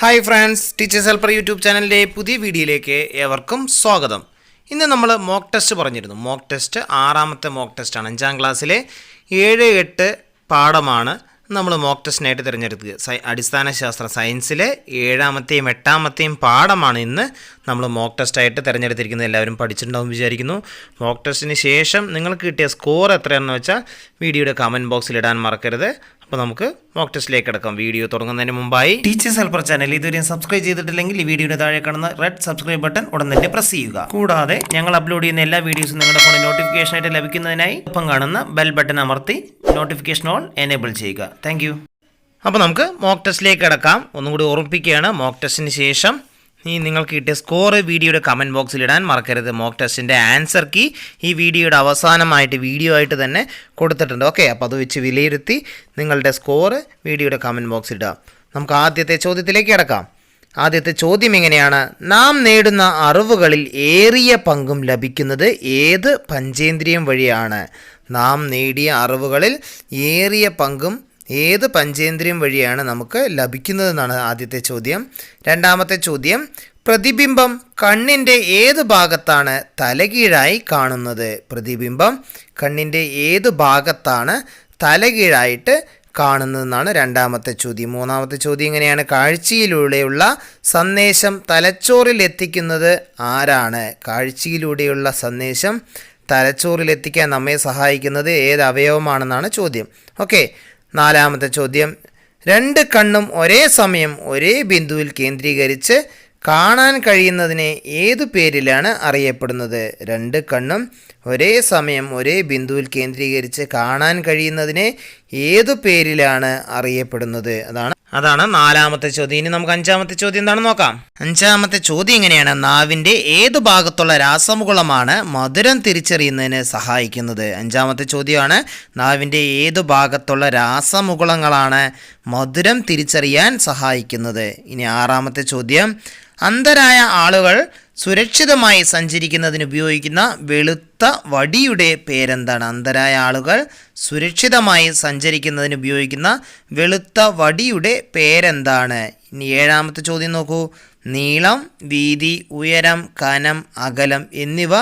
Hi friends teachers helper YouTube ചാനലിലെ പുതിയ വീഡിയോയിലേക്ക് ഏവർക്കും സ്വാഗതം. ഇന്ന് നമ്മൾ മോക്ക് ടെസ്റ്റ് പറഞ്ഞിരുന്നു. മോക്ക് ടെസ്റ്റ് ആറാമത്തെ മോക്ക് ടെസ്റ്റാണ് അഞ്ചാം ക്ലാസ്സിലെ ഏഴ് എട്ട് പാഠമാണ് നമ്മൾ മോക്ക് ടെസ്റ്റിനായിട്ട് തിരഞ്ഞെടുത്തത്. സൈ അടിസ്ഥാന ശാസ്ത്ര സയൻസിലെ ഏഴാമത്തെയും എട്ടാമത്തെയും പാഠമാണ് ഇന്ന് നമ്മൾ മോക്ക് ടെസ്റ്റായിട്ട് തിരഞ്ഞെടുത്തിരിക്കുന്നത്. എല്ലാവരും പഠിച്ചിട്ടുണ്ടാവും വിചാരിക്കുന്നു. മോക്ക് ടെസ്റ്റിന് ശേഷം നിങ്ങൾക്ക് കിട്ടിയ സ്കോർ എത്രയാണെന്ന് വെച്ചാൽ വീഡിയോയുടെ കമന്റ് ബോക്സിൽ ഇടാൻ മറക്കരുത്. അപ്പോൾ നമുക്ക് മോക്ക് ടെസ്റ്റിലേക്ക് കിടക്കാം. വീഡിയോ തുടങ്ങുന്നതിന് മുമ്പായി ടീച്ചേഴ്സ് ഹെൽപ്പർ ചാനൽ ഇതുവരെയും സബ്സ്ക്രൈബ് ചെയ്തിട്ടില്ലെങ്കിൽ ഈ വീഡിയോയുടെ താഴെ കാണുന്ന റെഡ് സബ്സ്ക്രൈബ് ബട്ടൺ ഉടൻ തന്നെ പ്രസ് ചെയ്യുക. കൂടാതെ ഞങ്ങൾ അപ്ലോഡ് ചെയ്യുന്ന എല്ലാ വീഡിയോസും നിങ്ങളുടെ ഫോണിൽ നോട്ടിഫിക്കേഷൻ ആയിട്ട് ലഭിക്കുന്നതിനായി ഒപ്പം കാണുന്ന ബെൽ ബട്ടൺ അമർത്തി നോട്ടിഫിക്കേഷൻ ഓൺ എനേബിൾ ചെയ്യുക. താങ്ക് അപ്പോൾ നമുക്ക് മോക്ക് ടെസ്റ്റിലേക്ക് കിടക്കാം. ഒന്നുകൂടി ഓർമ്മിപ്പിക്കുകയാണ്. മോക്ക് ടെസ്റ്റിന് ശേഷം ഈ നിങ്ങൾക്ക് കിട്ടിയ സ്കോർ വീഡിയോയുടെ കമന്റ് ബോക്സിൽ ഇടാൻ മറക്കരുത്. മോക്ക് ടെസ്റ്റിന്റെ ആൻസർ കീ ഈ വീഡിയോയുടെ അവസാനമായിട്ട് വീഡിയോ ആയിട്ട് തന്നെ കൊടുത്തിട്ടുണ്ട്. ഓക്കെ അപ്പോൾ അത് വെച്ച് വിലയിരുത്തി നിങ്ങളുടെ സ്കോർ വീഡിയോയുടെ കമന്റ് ബോക്സിൽ ഇടുക. നമുക്ക് ആദ്യത്തെ ചോദ്യത്തിലേക്ക് കിടക്കാം. ആദ്യത്തെ ചോദ്യം എങ്ങനെയാണ്? നാം നേടുന്ന അറിവുകളിൽ ഏറിയ പങ്കും ലഭിക്കുന്നത് ഏത് പഞ്ചേന്ദ്രിയം വഴിയാണ്? നാം നേടിയ അറിവുകളിൽ ഏറിയ പങ്കും ഏത് പഞ്ചേന്ദ്രിയം വഴിയാണ് നമുക്ക് ലഭിക്കുന്നതെന്നാണ് ആദ്യത്തെ ചോദ്യം. രണ്ടാമത്തെ ചോദ്യം പ്രതിബിംബം കണ്ണിന്റെ ഏത് ഭാഗത്താണ് തലകീഴായി കാണുന്നത്? പ്രതിബിംബം കണ്ണിന്റെ ഏത് ഭാഗത്താണ് തലകീഴായിട്ട് കാണുന്നതെന്നാണ് രണ്ടാമത്തെ ചോദ്യം. മൂന്നാമത്തെ ചോദ്യം ഇങ്ങനെയാണ് കാഴ്ചയിലൂടെയുള്ള സന്ദേശം തലച്ചോറിൽ എത്തിക്കുന്നത് ആരാണ്? കാഴ്ചയിലൂടെയുള്ള സന്ദേശം തലച്ചോറിൽ എത്തിക്കാൻ നമ്മെ സഹായിക്കുന്നത് ഏത് അവയവമാണെന്നാണ് ചോദ്യം. ഓക്കെ. നാലാമത്തെ ചോദ്യം. രണ്ട് കണ്ണും ഒരേ സമയം ഒരേ ബിന്ദുവിൽ കേന്ദ്രീകരിച്ച് കാണാൻ കഴിയുന്നതിനെ ഏതു പേരിലാണ് അറിയപ്പെടുന്നത്? രണ്ട് കണ്ണും ഒരേ സമയം ഒരേ ബിന്ദുവിൽ കേന്ദ്രീകരിച്ച് കാണാൻ കഴിയുന്നതിനെ ഏതു പേരിലാണ് അറിയപ്പെടുന്നത്? അതാണ് അതാണ് നാലാമത്തെ ചോദ്യം. ഇനി നമുക്ക് അഞ്ചാമത്തെ ചോദ്യം എന്താണെന്ന് നോക്കാം. അഞ്ചാമത്തെ ചോദ്യം ഇങ്ങനെയാണ് നാവിന്റെ ഏത് ഭാഗത്തുള്ള രാസമുകുളമാണ് മധുരം തിരിച്ചറിയുന്നതിന് സഹായിക്കുന്നത്? അഞ്ചാമത്തെ ചോദ്യമാണ് നാവിന്റെ ഏത് ഭാഗത്തുള്ള രാസമുകുളങ്ങളാണ് മധുരം തിരിച്ചറിയാൻ സഹായിക്കുന്നത്? ഇനി ആറാമത്തെ ചോദ്യം അന്ധരായ ആളുകൾ സുരക്ഷിതമായി സഞ്ചരിക്കുന്നതിന് ഉപയോഗിക്കുന്ന വെളുത്ത വടിയുടെ പേരെന്താണ്? അന്ധരായ ആളുകൾ സുരക്ഷിതമായി സഞ്ചരിക്കുന്നതിന് ഉപയോഗിക്കുന്ന വെളുത്ത വടിയുടെ പേരെന്താണ്? ഇനി ഏഴാമത്തെ ചോദ്യം നോക്കൂ. നീളം വീതി ഉയരം കനം അകലം എന്നിവ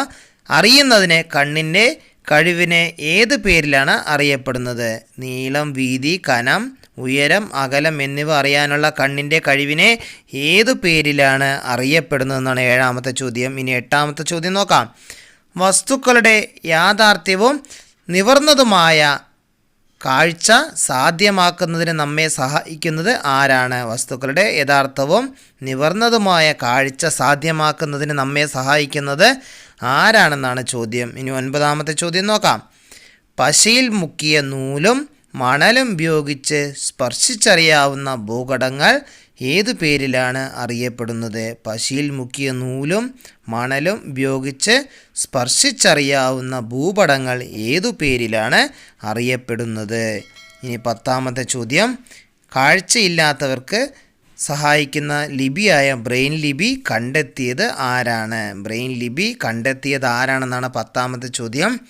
അറിയുന്നതിന് കണ്ണിന്റെ കഴിവിനെ ഏത് പേരിലാണ് അറിയപ്പെടുന്നത്? നീളം വീതി കനം ഉയരം അകലം എന്നിവ അറിയാനുള്ള കണ്ണിന്റെ കഴിവിനെ ഏതു പേരിലാണ് അറിയപ്പെടുന്നതെന്നാണ് ഏഴാമത്തെ ചോദ്യം. ഇനി എട്ടാമത്തെ ചോദ്യം നോക്കാം. വസ്തുക്കളുടെ യാഥാർത്ഥ്യവും നിവർന്നതുമായ കാഴ്ച സാധ്യമാക്കുന്നതിന് നമ്മെ സഹായിക്കുന്നത് ആരാണ്? വസ്തുക്കളുടെ യഥാർത്ഥവും നിവർന്നതുമായ കാഴ്ച സാധ്യമാക്കുന്നതിന് നമ്മെ സഹായിക്കുന്നത് ആരാണെന്നാണ് ചോദ്യം. ഇനി ഒൻപതാമത്തെ ചോദ്യം നോക്കാം. പശയിൽ മുക്കിയ നൂലും മണലും ഉപയോഗിച്ച് സ്പർശിച്ചറിയാവുന്ന ഭൂഘടങ്ങൾ ഏതു പേരിലാണ് അറിയപ്പെടുന്നത്? പശിയിൽ മുക്കിയ നൂലും മണലും ഉപയോഗിച്ച് സ്പർശിച്ചറിയാവുന്ന ഭൂപടങ്ങൾ ഏതു പേരിലാണ് അറിയപ്പെടുന്നത്? ഇനി പത്താമത്തെ ചോദ്യം. കാഴ്ചയില്ലാത്തവർക്ക് സഹായിക്കുന്ന ലിപിയായ ബ്രെയിൻ ലിപി കണ്ടെത്തിയത് ആരാണ്? ബ്രെയിൻ ലിപി കണ്ടെത്തിയത് ആരാണെന്നാണ് പത്താമത്തെ ചോദ്യം.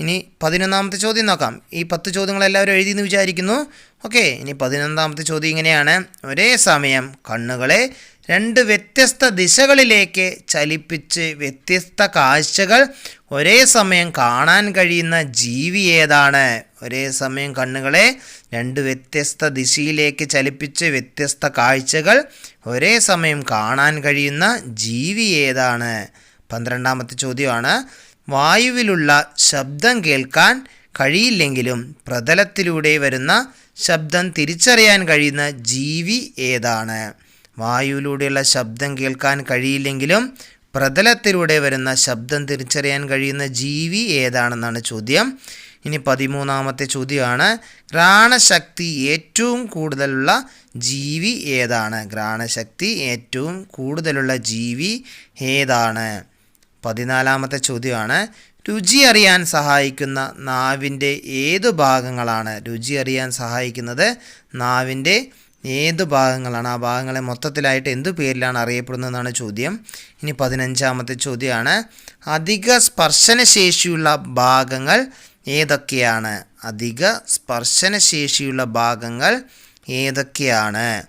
ഇനി പതിനൊന്നാമത്തെ ചോദ്യം നോക്കാം. ഈ പത്ത് ചോദ്യങ്ങൾ എല്ലാവരും എഴുതിയെന്ന് വിചാരിക്കുന്നു. ഓക്കെ ഇനി പതിനൊന്നാമത്തെ ചോദ്യം ഇങ്ങനെയാണ്. ഒരേ സമയം കണ്ണുകളെ രണ്ട് വ്യത്യസ്ത ദിശകളിലേക്ക് ചലിപ്പിച്ച് വ്യത്യസ്ത കാഴ്ചകൾ ഒരേ സമയം കാണാൻ കഴിയുന്ന ജീവി ഏതാണ്? ഒരേ സമയം കണ്ണുകളെ രണ്ട് വ്യത്യസ്ത ദിശയിലേക്ക് ചലിപ്പിച്ച് വ്യത്യസ്ത കാഴ്ചകൾ ഒരേ സമയം കാണാൻ കഴിയുന്ന ജീവി ഏതാണ്? പന്ത്രണ്ടാമത്തെ ചോദ്യമാണ്. വായുവിലുള്ള ശബ്ദം കേൾക്കാൻ കഴിയില്ലെങ്കിലും പ്രതലത്തിലൂടെ വരുന്ന ശബ്ദം തിരിച്ചറിയാൻ കഴിയുന്ന ജീവി ഏതാണ്? വായുവിലൂടെയുള്ള ശബ്ദം കേൾക്കാൻ കഴിയില്ലെങ്കിലും പ്രതലത്തിലൂടെ വരുന്ന ശബ്ദം തിരിച്ചറിയാൻ കഴിയുന്ന ജീവി ഏതാണെന്നാണ് ചോദ്യം. ഇനി പതിമൂന്നാമത്തെ ചോദ്യമാണ്. ഘ്രാണശക്തി ഏറ്റവും കൂടുതലുള്ള ജീവി ഏതാണ്? ഘ്രാണശക്തി ഏറ്റവും കൂടുതലുള്ള ജീവി ഏതാണ്? പതിനാലാമത്തെ ചോദ്യമാണ്. രുചി അറിയാൻ സഹായിക്കുന്ന നാവിന്റെ ഏതു ഭാഗങ്ങളാണ്? രുചി അറിയാൻ സഹായിക്കുന്നത് നാവിന്റെ ഏത് ഭാഗങ്ങളാണ്? ആ ഭാഗങ്ങളെ മൊത്തത്തിലായിട്ട് എന്ത് പേരിലാണ് അറിയപ്പെടുന്നതെന്നാണ് ചോദ്യം. ഇനി പതിനഞ്ചാമത്തെ ചോദ്യമാണ്. അധിക സ്പർശനശേഷിയുള്ള ഭാഗങ്ങൾ ഏതൊക്കെയാണ്? അധിക സ്പർശനശേഷിയുള്ള ഭാഗങ്ങൾ ഏതൊക്കെയാണ്?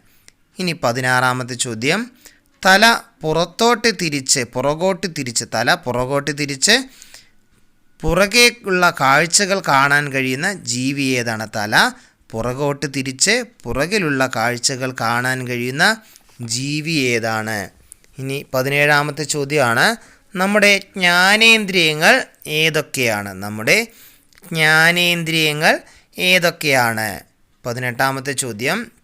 ഇനി പതിനാറാമത്തെ ചോദ്യം. തല പുറത്തോട്ട് തിരിച്ച് പുറകോട്ട് തിരിച്ച് തല പുറകോട്ട് തിരിച്ച് പുറകേക്കുള്ള കാഴ്ചകൾ കാണാൻ കഴിയുന്ന ജീവി ഏതാണ്? തല പുറകോട്ട് തിരിച്ച് പുറകിലുള്ള കാഴ്ചകൾ കാണാൻ കഴിയുന്ന ജീവി ഏതാണ്? ഇനി പതിനേഴാമത്തെ ചോദ്യമാണ്. നമ്മുടെ ജ്ഞാനേന്ദ്രിയങ്ങൾ ഏതൊക്കെയാണ്? നമ്മുടെ ജ്ഞാനേന്ദ്രിയങ്ങൾ ഏതൊക്കെയാണ്? പതിനെട്ടാമത്തെ ചോദ്യം.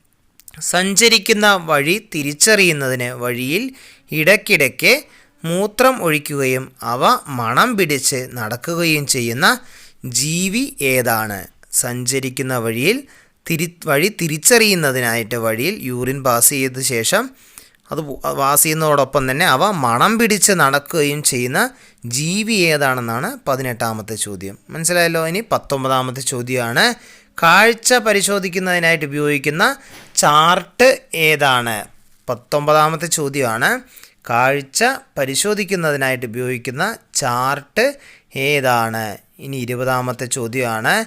സഞ്ചരിക്കുന്ന വഴി തിരിച്ചറിയുന്നതിന് വഴിയിൽ ഇടയ്ക്കിടയ്ക്ക് മൂത്രം ഒഴിക്കുകയും അവ മണം പിടിച്ച് നടക്കുകയും ചെയ്യുന്ന ജീവി ഏതാണ്? സഞ്ചരിക്കുന്ന വഴിയിൽ തിരി വഴി തിരിച്ചറിയുന്നതിനായിട്ട് വഴിയിൽ യൂറിൻ പാസ് ചെയ്ത ശേഷം അത് പാസ് ചെയ്യുന്നതോടൊപ്പം തന്നെ അവ മണം പിടിച്ച് നടക്കുകയും ചെയ്യുന്ന ജീവി ഏതാണെന്നാണ് പതിനെട്ടാമത്തെ ചോദ്യം. മനസ്സിലായല്ലോ? ഇനി പത്തൊമ്പതാമത്തെ ചോദ്യമാണ്. കാഴ്ച പരിശോധിക്കുന്നതിനായിട്ട് ഉപയോഗിക്കുന്ന ചാർട്ട് ഏതാണ്? പത്തൊമ്പതാമത്തെ ചോദ്യമാണ്. കാഴ്ച പരിശോധിക്കുന്നതിനായിട്ട് ഉപയോഗിക്കുന്ന ചാർട്ട് ഏതാണ്? ഇനി ഇരുപതാമത്തെ ചോദ്യമാണ്.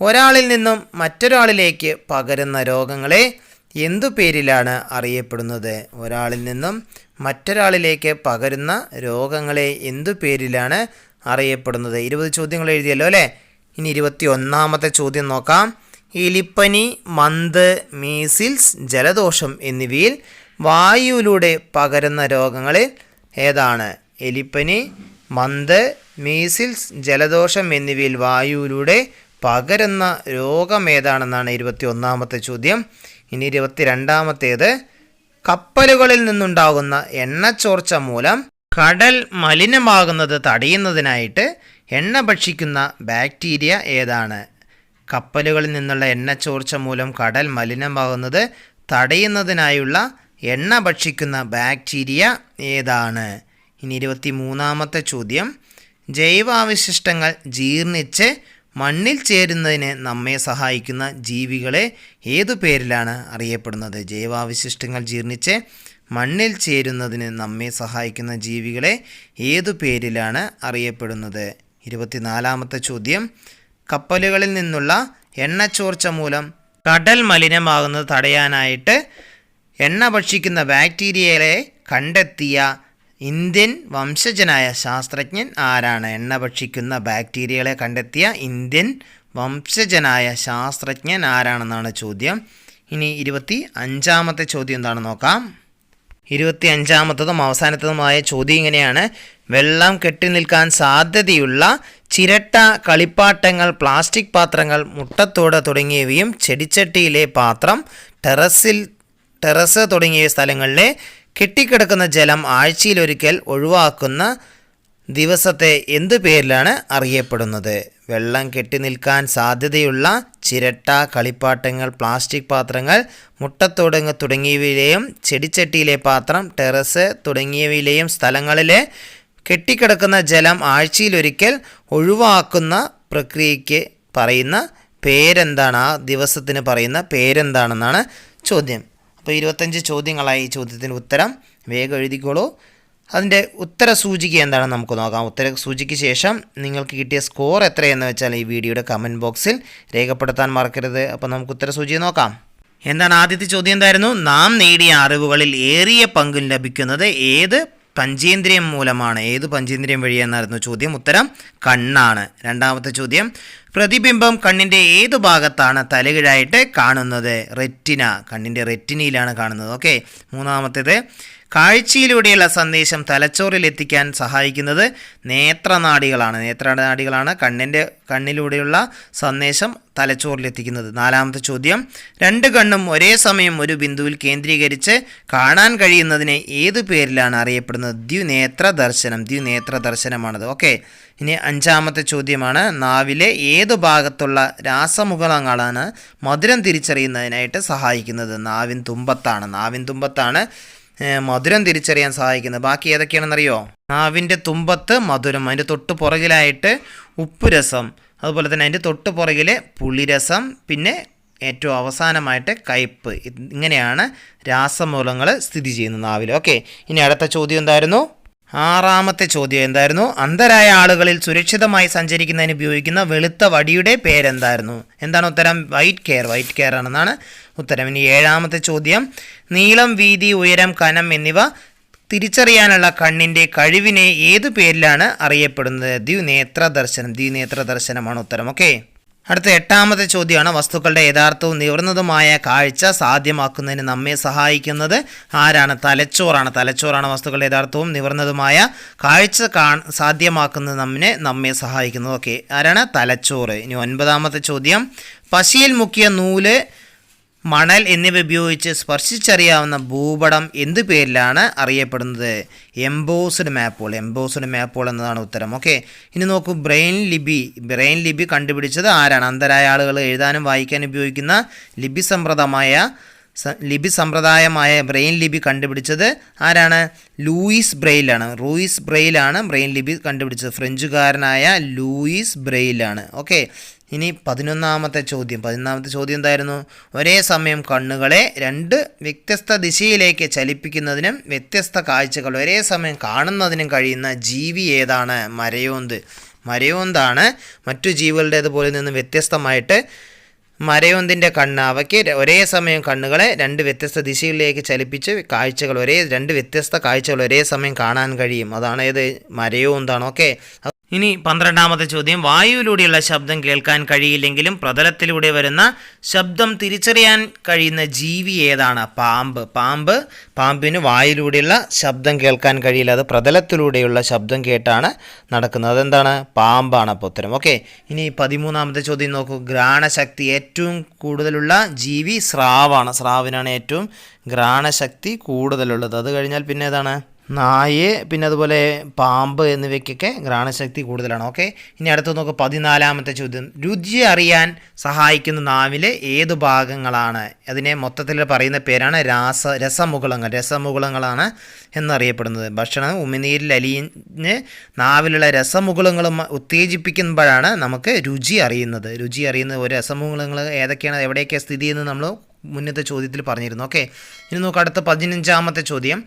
ഒരാളിൽ നിന്നും മറ്റൊരാളിലേക്ക് പകരുന്ന രോഗങ്ങളെ എന്തു പേരിലാണ് അറിയപ്പെടുന്നത്? ഒരാളിൽ നിന്നും മറ്റൊരാളിലേക്ക് പകരുന്ന രോഗങ്ങളെ എന്തു പേരിലാണ് അറിയപ്പെടുന്നത്? ഇരുപത് ചോദ്യങ്ങൾ എഴുതിയല്ലോ അല്ലേ? ഇനി ഇരുപത്തി ഒന്നാമത്തെ ചോദ്യം നോക്കാം. എലിപ്പനി മന്ത് മീസിൽസ് ജലദോഷം എന്നിവയിൽ വായുവിലൂടെ പകരുന്ന രോഗങ്ങളിൽ ഏതാണ്? എലിപ്പനി മന്ത് മീസിൽസ് ജലദോഷം എന്നിവയിൽ വായുവിലൂടെ പകരുന്ന രോഗം ഏതാണെന്നാണ് ഇരുപത്തി ഒന്നാമത്തെ ചോദ്യം. ഇനി ഇരുപത്തി രണ്ടാമത്തേത് കപ്പലുകളിൽ നിന്നുണ്ടാകുന്ന എണ്ണച്ചോർച്ച മൂലം കടൽ മലിനമാകുന്നത് തടയുന്നതിനായിട്ട് എണ്ണ ഭക്ഷിക്കുന്ന ബാക്ടീരിയ ഏതാണ്? കപ്പലുകളിൽ നിന്നുള്ള എണ്ണ ചോർച്ച മൂലം കടൽ മലിനമാകുന്നത് തടയുന്നതിനായുള്ള എണ്ണ ഭക്ഷിക്കുന്ന ബാക്ടീരിയ ഏതാണ്? ഇനി ഇരുപത്തി മൂന്നാമത്തെ ചോദ്യം. ജൈവാവശിഷ്ടങ്ങൾ ജീർണിച്ച് മണ്ണിൽ ചേരുന്നതിന് നമ്മെ സഹായിക്കുന്ന ജീവികളെ ഏതു പേരിലാണ് അറിയപ്പെടുന്നത്? ജൈവാവശിഷ്ടങ്ങൾ ജീർണിച്ച് മണ്ണിൽ ചേരുന്നതിന് നമ്മെ സഹായിക്കുന്ന ജീവികളെ ഏതു പേരിലാണ് അറിയപ്പെടുന്നത്? ഇരുപത്തിനാലാമത്തെ ചോദ്യം. കപ്പലുകളിൽ നിന്നുള്ള എണ്ണ ചോർച്ച മൂലം കടൽ മലിനമാകുന്നത് തടയാനായിട്ട് എണ്ണ ഭക്ഷിക്കുന്ന ബാക്ടീരിയകളെ കണ്ടെത്തിയ ഇന്ത്യൻ വംശജനായ ശാസ്ത്രജ്ഞൻ ആരാണ്? എണ്ണ ഭക്ഷിക്കുന്ന ബാക്ടീരിയകളെ കണ്ടെത്തിയ ഇന്ത്യൻ വംശജനായ ശാസ്ത്രജ്ഞൻ ആരാണെന്നാണ് ചോദ്യം. ഇനി ഇരുപത്തി അഞ്ചാമത്തെ ചോദ്യം എന്താണെന്ന് നോക്കാം. ഇരുപത്തി അഞ്ചാമത്തതും അവസാനത്തതുമായ ചോദ്യം ഇങ്ങനെയാണ്. വെള്ളം കെട്ടി നിൽക്കാൻ സാധ്യതയുള്ള ചിരട്ട കളിപ്പാട്ടങ്ങൾ പ്ലാസ്റ്റിക് പാത്രങ്ങൾ മുട്ടത്തോട് തുടങ്ങിയവയും ചെടിച്ചട്ടിയിലെ പാത്രം ടെറസിൽ ടെറസ് തുടങ്ങിയ സ്ഥലങ്ങളിലെ കെട്ടിക്കിടക്കുന്ന ജലം ആഴ്ചയിലൊരിക്കൽ ഒഴിവാക്കുന്ന ദിവസത്തെ എന്ത് പേരിലാണ് അറിയപ്പെടുന്നത്? വെള്ളം കെട്ടി നിൽക്കാൻ സാധ്യതയുള്ള ചിരട്ട കളിപ്പാട്ടങ്ങൾ പ്ലാസ്റ്റിക് പാത്രങ്ങൾ മുട്ടത്തോടങ്ങ് തുടങ്ങിയവയിലെയും ചെടിച്ചട്ടിയിലെ പാത്രം ടെറസ് തുടങ്ങിയവയിലെയും സ്ഥലങ്ങളിലെ കെട്ടിക്കിടക്കുന്ന ജലം ആഴ്ചയിലൊരിക്കൽ ഒഴിവാക്കുന്ന പ്രക്രിയയ്ക്ക് പറയുന്ന പേരെന്താണ്? ആ ദിവസത്തിന് പറയുന്ന പേരെന്താണെന്നാണ് ചോദ്യം. അപ്പോൾ ഇരുപത്തഞ്ച് ചോദ്യങ്ങളായി ഈ ചോദ്യത്തിന് ഉത്തരം. വേഗം എഴുതിക്കോളൂ. അതിന്റെ ഉത്തര സൂചിക എന്താണെന്ന് നമുക്ക് നോക്കാം. ഉത്തര സൂചിക്ക് ശേഷം നിങ്ങൾക്ക് കിട്ടിയ സ്കോർ എത്രയെന്ന് വെച്ചാൽ ഈ വീഡിയോയുടെ കമന്റ് ബോക്സിൽ രേഖപ്പെടുത്താൻ മറക്കരുത്. അപ്പോൾ നമുക്ക് ഉത്തര സൂചി നോക്കാം. എന്താണ് ആദ്യത്തെ ചോദ്യം എന്തായിരുന്നു? നാം നേടിയ അറിവുകളിൽ ഏറിയ പങ്കും ലഭിക്കുന്നത് ഏത് പഞ്ചേന്ദ്രിയം മൂലമാണ്? ഏത് പഞ്ചേന്ദ്രിയം വഴി വഴിയെന്നായിരുന്നു ചോദ്യം. ഉത്തരം കണ്ണാണ്. രണ്ടാമത്തെ ചോദ്യം പ്രതിബിംബം കണ്ണിന്റെ ഏത് ഭാഗത്താണ് തലകിഴായിട്ട് കാണുന്നത്? റെറ്റിന കണ്ണിന്റെ റെറ്റിനയിലാണ് കാണുന്നത്. ഓക്കെ മൂന്നാമത്തേത് കാഴ്ചയിലൂടെയുള്ള സന്ദേശം തലച്ചോറിൽ എത്തിക്കാൻ സഹായിക്കുന്നത് നേത്രനാടികളാണ്. നേത്രനാടികളാണ് കണ്ണിന്റെ കണ്ണിലൂടെയുള്ള സന്ദേശം തലച്ചോറിലെത്തിക്കുന്നത്. നാലാമത്തെ ചോദ്യം രണ്ട് കണ്ണും ഒരേ സമയം ഒരു ബിന്ദുവിൽ കേന്ദ്രീകരിച്ച് കാണാൻ കഴിയുന്നതിനെ ഏത് പേരിലാണ് അറിയപ്പെടുന്നത്? ദ്വിനേത്ര ദർശനം ദ്വിനേത്ര ദർശനമാണത് ഓക്കെ ഇനി അഞ്ചാമത്തെ ചോദ്യമാണ് നാവിലെ ഏത് ഭാഗത്തുള്ള രാസമുഖങ്ങളാണ് മധുരം തിരിച്ചറിയുന്നതിനായിട്ട് സഹായിക്കുന്നത്? നാവിൻ തുമ്പത്താണ്. നാവിൻ തുമ്പത്താണ് മധുരം തിരിച്ചറിയാൻ സഹായിക്കുന്നത്. ബാക്കി ഏതൊക്കെയാണെന്നറിയോ? നാവിന്റെ തുമ്പത്ത് മധുരം അതിന്റെ തൊട്ട് പുറകിലായിട്ട് ഉപ്പുരസം അതുപോലെ തന്നെ അതിന്റെ തൊട്ട് പുറകിൽ പുളിരസം പിന്നെ ഏറ്റവും അവസാനമായിട്ട് കയ്പ്പ്. ഇങ്ങനെയാണ് രാസമൂലങ്ങൾ സ്ഥിതി ചെയ്യുന്നത് നാവിൽ. ഓക്കെ ഇനി അടുത്ത ചോദ്യം എന്തായിരുന്നു? ആറാമത്തെ ചോദ്യം എന്തായിരുന്നു? അന്ധരായ ആളുകളിൽ സുരക്ഷിതമായി സഞ്ചരിക്കുന്നതിന് ഉപയോഗിക്കുന്ന വെളുത്ത വടിയുടെ പേരെന്തായിരുന്നു? എന്താണ് ഉത്തരം? വൈറ്റ് കെയർ വൈറ്റ് കെയർ ആണെന്നാണ് ഉത്തരം. ഇനി ഏഴാമത്തെ ചോദ്യം. നീളം വീതി ഉയരം കനം എന്നിവ തിരിച്ചറിയാനുള്ള കണ്ണിന്റെ കഴിവിനെ ഏതു പേരിലാണ് അറിയപ്പെടുന്നത്? ദ്വിനേത്ര ദർശനം. ദ്വിനേത്ര ദർശനമാണ് ഉത്തരം. ഓക്കെ അടുത്ത എട്ടാമത്തെ ചോദ്യമാണ് വസ്തുക്കളുടെ യഥാർത്ഥവും നിവർന്നതുമായ കാഴ്ച സാധ്യമാക്കുന്നതിന് നമ്മെ സഹായിക്കുന്നത് ആരാണ്? തലച്ചോറാണ്. തലച്ചോറാണ് വസ്തുക്കളുടെ യഥാർത്ഥവും നിവർന്നതുമായ കാഴ്ച കാ സാധ്യമാക്കുന്നത് നമ്മെ നമ്മെ സഹായിക്കുന്നത്. ഓക്കെ. ആരാണ്? തലച്ചോറ്. ഇനി ഒൻപതാമത്തെ ചോദ്യം. പശിയിൽ മുക്കിയ നൂൽ മണൽ എന്നിവ ഉപയോഗിച്ച് സ്പർശിച്ചറിയാവുന്ന ഭൂപടം എന്ത് പേരിലാണ് അറിയപ്പെടുന്നത്? എംബോസ്ഡ് മാപ്പുകൾ എംബോസ്ഡ് മാപ്പുകൾ എന്നതാണ് ഉത്തരം. ഓക്കെ. ഇനി നോക്കൂ. ബ്രെയിൻ ലിപി. ബ്രെയിൻ ലിപി കണ്ടുപിടിച്ചത് ആരാണ്? അന്ധരായ ആളുകൾ എഴുതാനും വായിക്കാനും ഉപയോഗിക്കുന്ന ലിപി സമ്പ്രദമായ ലിപി സമ്പ്രദായമായ ബ്രെയിൻ ലിപി കണ്ടുപിടിച്ചത് ആരാണ്? ലൂയിസ് ബ്രെയിലാണ്. റൂയിസ് ബ്രെയിലാണ് ബ്രെയിൻ ലിപി കണ്ടുപിടിച്ചത്. ഫ്രഞ്ചുകാരനായ ലൂയിസ് ബ്രെയിലാണ്. ഓക്കെ. ഇനി പതിനൊന്നാമത്തെ ചോദ്യം. പതിനൊന്നാമത്തെ ചോദ്യം എന്തായിരുന്നു? ഒരേ സമയം കണ്ണുകളെ രണ്ട് വ്യത്യസ്ത ദിശയിലേക്ക് ചലിപ്പിക്കുന്നതിനും വ്യത്യസ്ത കാഴ്ചകൾ ഒരേ സമയം കാണുന്നതിനും കഴിയുന്ന ജീവി ഏതാണ്? മരയോന്ത്. മരയോന്താണ് മറ്റു ജീവികളുടേതുപോലെ നിന്ന് വ്യത്യസ്തമായിട്ട് മരയൊന്തിന്റെ കണ്ണ് അവയ്ക്ക് ഒരേ സമയം കണ്ണുകളെ രണ്ട് വ്യത്യസ്ത ദിശയിലേക്ക് ചലിപ്പിച്ച് കാഴ്ചകൾ ഒരേ രണ്ട് വ്യത്യസ്ത കാഴ്ചകൾ ഒരേ സമയം കാണാൻ കഴിയും. അതാണ് ഏത്? മരയോന്താണ്. ഓക്കെ. ഇനി പന്ത്രണ്ടാമത്തെ ചോദ്യം. വായുവിലൂടെയുള്ള ശബ്ദം കേൾക്കാൻ കഴിയില്ലെങ്കിലും പ്രതലത്തിലൂടെ വരുന്ന ശബ്ദം തിരിച്ചറിയാൻ കഴിയുന്ന ജീവി ഏതാണ്? പാമ്പ്. പാമ്പ് പാമ്പിന് വായുവിലൂടെയുള്ള ശബ്ദം കേൾക്കാൻ കഴിയില്ല. അത് പ്രതലത്തിലൂടെയുള്ള ശബ്ദം കേട്ടാണ് നടക്കുന്നത്. അതെന്താണ്? പാമ്പാണ് അപ്പോൾ ഉത്തരം. ഓക്കെ. ഇനി പതിമൂന്നാമത്തെ ചോദ്യം നോക്കൂ. ഘ്രാണശക്തി ഏറ്റവും കൂടുതലുള്ള ജീവി സ്രാവാണ്. സ്രാവിനാണ് ഏറ്റവും ഘ്രാണശക്തി കൂടുതലുള്ളത്. അത് കഴിഞ്ഞാൽ പിന്നെ ഏതാണ്? നായ് പിന്നെ അതുപോലെ പാമ്പ് എന്നിവയ്ക്കൊക്കെ ഘ്രാണശക്തി കൂടുതലാണ്. ഓക്കെ? ഇനി അടുത്ത് നോക്കുക പതിനാലാമത്തെ ചോദ്യം. രുചി അറിയാൻ സഹായിക്കുന്ന നാവിലെ ഏത് ഭാഗങ്ങളാണ്? അതിനെ മൊത്തത്തിൽ പറയുന്ന പേരാണ് രാസ രസമുകുളങ്ങൾ രസമുകുളങ്ങളാണ് എന്നറിയപ്പെടുന്നത്. ഭക്ഷണം ഉമിനീരിൽ അലിഞ്ഞ് നാവിലുള്ള രസമുകുളങ്ങളും ഉത്തേജിപ്പിക്കുമ്പോഴാണ് നമുക്ക് രുചി അറിയുന്നത്. രുചി അറിയുന്ന ഒരു രസമുകുളങ്ങൾ ഏതൊക്കെയാണ്? എവിടെയൊക്കെ സ്ഥിതി എന്ന് നമ്മൾ മുന്നത്തെ ചോദ്യത്തിൽ പറഞ്ഞിരുന്നു. ഓക്കെ? ഇനി നോക്കുക അടുത്ത പതിനഞ്ചാമത്തെ ചോദ്യം.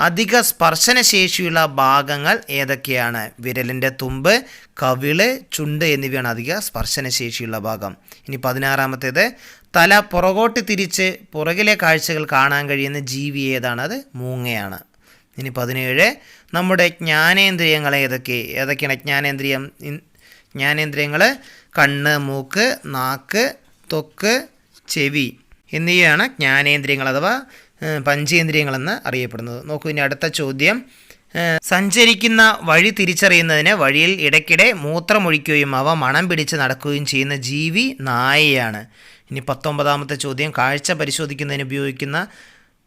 അധിക സ്പർശനശേഷിയുള്ള ഭാഗങ്ങൾ ഏതൊക്കെയാണ്? വിരലിന്റെ തുമ്പ് കവിൾ ചുണ്ട് എന്നിവയാണ് അധിക സ്പർശനശേഷിയുള്ള ഭാഗം. ഇനി പതിനാറാമത്തേത് തല പുറകോട്ട് തിരിച്ച് പുറകിലെ കാഴ്ചകൾ കാണാൻ കഴിയുന്ന ജീവി ഏതാണ്? അത് മൂങ്ങയാണ്. ഇനി പതിനേഴ് നമ്മുടെ ജ്ഞാനേന്ദ്രിയങ്ങൾ ഏതൊക്കെ? ഏതൊക്കെയാണ് ജ്ഞാനേന്ദ്രിയം? ജ്ഞാനേന്ദ്രിയങ്ങൾ കണ്ണ് മൂക്ക് നാക്ക് തൊക്ക് ചെവി. എന്നിവയാണ് ജ്ഞാനേന്ദ്രിയങ്ങൾ അഥവാ പഞ്ചേന്ദ്രിയങ്ങളെന്ന് അറിയപ്പെടുന്നത്. നോക്കൂ ഇനി അടുത്ത ചോദ്യം. സഞ്ചരിക്കുന്ന വഴി തിരിച്ചറിയുന്നതിന് വഴിയിൽ ഇടയ്ക്കിടെ മൂത്രമൊഴിക്കുകയും അവ മണം പിടിച്ച് നടക്കുകയും ചെയ്യുന്ന ജീവി നായയാണ്. ഇനി പത്തൊമ്പതാമത്തെ ചോദ്യം. കാഴ്ച പരിശോധിക്കുന്നതിന് ഉപയോഗിക്കുന്ന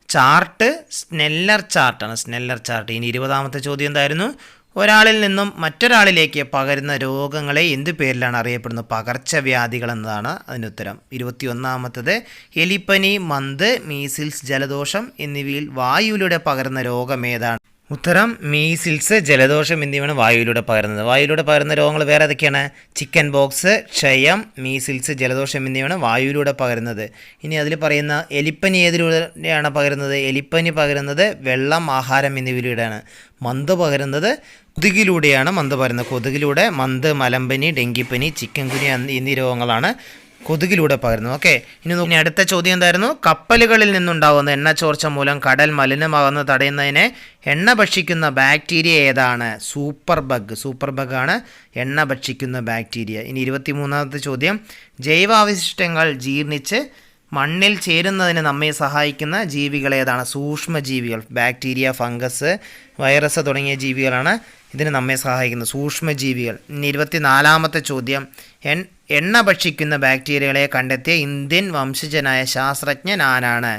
ചാർട്ട് സ്നെല്ലർ ചാർട്ടാണ്. Snellen chart. ഇനി ഇരുപതാമത്തെ ചോദ്യം എന്തായിരുന്നു? ഒരാളിൽ നിന്നും മറ്റൊരാളിലേക്ക് പകരുന്ന രോഗങ്ങളെ എന്ത് പേരിലാണ് അറിയപ്പെടുന്നത്? പകർച്ചവ്യാധികൾ എന്നതാണ് അതിന് ഉത്തരം. ഇരുപത്തിയൊന്നാമത്തത് എലിപ്പനി മന്ത് മീസിൽസ് ജലദോഷം എന്നിവയിൽ വായുവിലൂടെ പകരുന്ന രോഗം ഏതാണ്? ഉത്തരം മീസിൽസ് ജലദോഷം എന്നിവയാണ് വായുവിലൂടെ പകരുന്നത്. വായുവിലൂടെ പകരുന്ന രോഗങ്ങൾ വേറെ ഏതൊക്കെയാണ്? ചിക്കൻ ബോക്സ് ക്ഷയം മീസിൽസ് ജലദോഷം എന്നിവയാണ് വായുവിലൂടെ പകരുന്നത്. ഇനി അതിൽ പറയുന്ന എലിപ്പനി ഏതിലൂടെയാണ് പകരുന്നത്? എലിപ്പനി പകരുന്നത് വെള്ളം ആഹാരം എന്നിവയിലൂടെയാണ്. മന്ത് പകരുന്നത് കൊതുകിലൂടെയാണ് മന്ത് പകരുന്നത്. കൊതുകിലൂടെ മന്ത് മലമ്പനി ഡെങ്കിപ്പനി ചിക്കൻ കുനി എന്നീ രോഗങ്ങളാണ് കൊതുകിലൂടെ പകരുന്നു. ഓക്കെ ഇനി നോക്കി അടുത്ത ചോദ്യം എന്തായിരുന്നു? കപ്പലുകളിൽ നിന്നുണ്ടാകുന്ന എണ്ണ ചോർച്ച മൂലം കടൽ മലിനമാകുന്ന തടയുന്നതിന് എണ്ണ ഭക്ഷിക്കുന്ന ബാക്ടീരിയ ഏതാണ്? Super bug. സൂപ്പർ ബഗാണ് എണ്ണ ഭക്ഷിക്കുന്ന ബാക്ടീരിയ. ഇനി ഇരുപത്തി മൂന്നാമത്തെ ചോദ്യം. ജൈവാവശിഷ്ടങ്ങൾ ജീർണിച്ച് മണ്ണിൽ ചേരുന്നതിന് നമ്മെ സഹായിക്കുന്ന ജീവികൾ ഏതാണ്? സൂക്ഷ്മജീവികൾ. ബാക്ടീരിയ ഫംഗസ് വൈറസ് തുടങ്ങിയ ജീവികളാണ് ഇതിന് നമ്മെ സഹായിക്കുന്നത്. സൂക്ഷ്മജീവികൾ. ഇനി ഇരുപത്തിനാലാമത്തെ ചോദ്യം. എൺ എണ്ണ ഭക്ഷിക്കുന്ന ബാക്ടീരിയകളെ കണ്ടെത്തിയ ഇന്ത്യൻ വംശജനായ ശാസ്ത്രജ്ഞൻ ആരാണ്?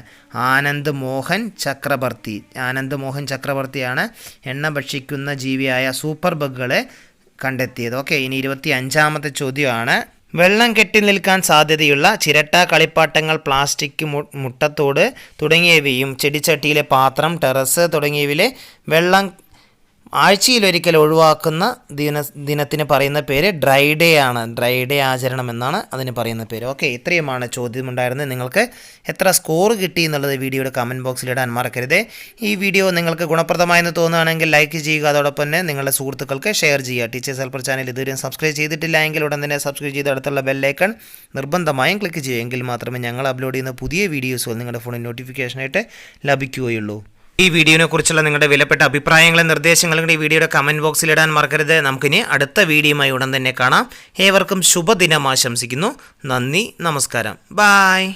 ആനന്ദ് മോഹൻ ചക്രവർത്തി ആനന്ദ് മോഹൻ ചക്രവർത്തിയാണ് എണ്ണ ഭക്ഷിക്കുന്ന ജീവിയായ സൂപ്പർ ബഗുകളെ കണ്ടെത്തിയത്. ഓക്കെ ഇനി ഇരുപത്തി അഞ്ചാമത്തെ ചോദ്യമാണ്. വെള്ളം കെട്ടി നിൽക്കാൻ സാധ്യതയുള്ള ചിരട്ട കളിപ്പാട്ടങ്ങൾ പ്ലാസ്റ്റിക് മുട്ടത്തോട് തുടങ്ങിയവയും ചെടിച്ചട്ടിയിലെ പാത്രം ടെറസ് തുടങ്ങിയവയിലെ വെള്ളം ആഴ്ചയിലൊരിക്കൽ ഒഴിവാക്കുന്ന ദിന ദിനത്തിന് പറയുന്ന പേര് ഡ്രൈ ഡേ ആണ്. ഡ്രൈ ഡേ ആചരണം എന്നാണ് അതിന് പറയുന്ന പേര്. ഓക്കെ ഇത്രയുമാണ് ചോദ്യമുണ്ടായിരുന്നത്. നിങ്ങൾക്ക് എത്ര സ്കോർ കിട്ടി എന്നുള്ളത് വീഡിയോയുടെ കമന്റ് ബോക്സിൽ ഇടാൻ മറക്കരുത്. ഈ വീഡിയോ നിങ്ങൾക്ക് ഗുണപ്രദമായെന്ന് തോന്നുകയാണെങ്കിൽ ലൈക്ക് ചെയ്യുക. അതോടൊപ്പം തന്നെ നിങ്ങളുടെ സുഹൃത്തുക്കൾക്ക് ഷെയർ ചെയ്യുക. ടീച്ചേഴ്സ് ഹെൽപ്പർ ചാനൽ ഇതുവരെയും സബ്സ്ക്രൈബ് ചെയ്തിട്ടില്ല എങ്കിൽ ഉടൻ തന്നെ സബ്സ്ക്രൈബ് ചെയ്ത് അടുത്തുള്ള ബെല്ലൈക്കൺ നിർബന്ധമായും ക്ലിക്ക് ചെയ്യുക. എങ്കിൽ മാത്രമേ ഞങ്ങൾ അപ്ലോഡ് ചെയ്യുന്ന പുതിയ വീഡിയോസുകൾ നിങ്ങളുടെ ഫോണിൽ നോട്ടിഫിക്കേഷനായിട്ട് ലഭിക്കുകയുള്ളൂ. ഈ വീഡിയോനെ കുറിച്ചുള്ള നിങ്ങളുടെ വിലപ്പെട്ട അഭിപ്രായങ്ങളും നിർദ്ദേശങ്ങളും ഈ വീഡിയോയുടെ കമന്റ് ബോക്സിൽ ഇടാൻ മറക്കരുത്. നമുക്കിനി അടുത്ത വീഡിയോയുമായി ഉടൻ തന്നെ കാണാം. ഏവർക്കും ശുഭദിനം ആശംസിക്കുന്നു. നന്ദി നമസ്കാരം. ബായ്